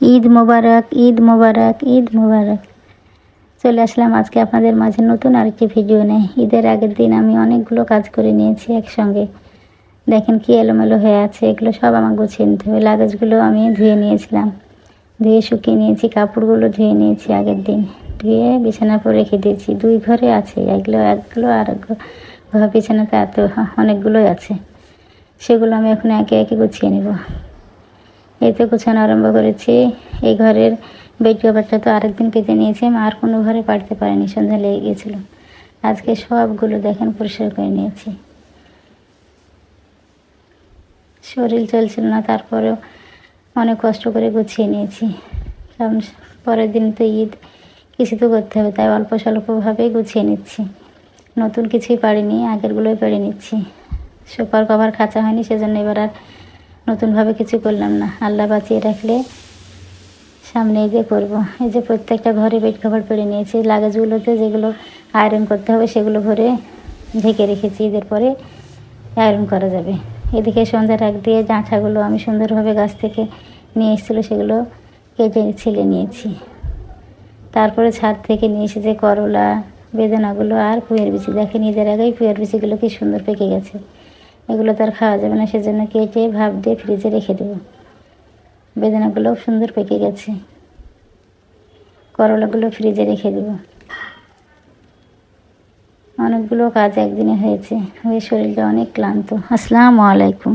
ঈদ মোবারক ঈদ মোবারক ঈদ মোবারক। চলে আসলাম আজকে আপনাদের মাঝে নতুন আরেকটি ভিডিও নেই ঈদের আগের দিন আমি অনেকগুলো কাজ করে নিয়েছি একসঙ্গে। দেখেন কি এলোমেলো হয়ে আছে, এগুলো সব আমার গুছিয়ে নিতে হবে। লাগেজগুলো আমি ধুয়ে নিয়েছিলাম। ধুয়ে শুকিয়ে নিয়েছি, কাপড়গুলো ধুয়ে নিয়েছি আগের দিন। ধুয়ে বিছানার পর রেখে দিয়েছি। দুই ঘরে আছে, এগুলো, একগুলো আর এক ঘর বিছানাতে এত অনেকগুলোই আছে। সেগুলো আমি এখন একে একে গুছিয়ে নেব। এই তো গোছানো আরম্ভ করেছি। এই ঘরের বেড কভারটা তো আরেকদিন পেতে নিয়েছি। আর কোনো ঘরে পাড়তে পারিনি, সন্ধ্যা লেগে গিয়েছিল আজকে সবগুলো দেখেন পরিষ্কার করে নিয়েছি। শরীর চলছিল না, তারপরেও অনেক কষ্ট করে গুছিয়ে নিয়েছি। কারণ পরের দিন তো ঈদ, কিছু তো করতে হবে, তাই অল্প স্বল্পভাবেই গুছিয়ে নিচ্ছি। নতুন কিছুই পারিনি, আগেরগুলোই পেরে নিচ্ছি। সুপার কভার খাঁচা হয়নি, সেজন্য এবার আর নতুনভাবে কিছু করলাম না। আল্লাহ বাঁচিয়ে রাখলে সামনে এই যে করব। এই যে প্রত্যেকটা ঘরে বেড কভার পেরে নিয়েছি লাগেজগুলোতে যেগুলো আয়রন করতে হবে সেগুলো ভরে ঢেকে রেখেছি। ঈদের পরে আয়রন করা যাবে। এদিকে সন্ধ্যার আগ দিয়ে ডাঁঠাগুলো আমি সুন্দরভাবে গাছ থেকে নিয়ে এসেছিল, সেগুলো কেটে ছিলে নিয়েছি। তারপরে ছাদ থেকে নিয়ে এসেছে করলা, বেদনাগুলো আর পুয়ের বিচি। দেখেন ঈদের আগেই পুয়ের বিচিগুলো কি সুন্দর পেকে গেছে। এগুলো তো আর খাওয়া যাবে না, সেজন্য কেটে ভাপ দিয়ে ফ্রিজে রেখে দেবো। বেদনাগুলোও সুন্দর পেকে গেছে। করলাগুলো ফ্রিজে রেখে দেবো। অনেকগুলো কাজ একদিনে হয়েছে। ওই শরীরটা অনেক ক্লান্ত। আসসালামু আলাইকুম।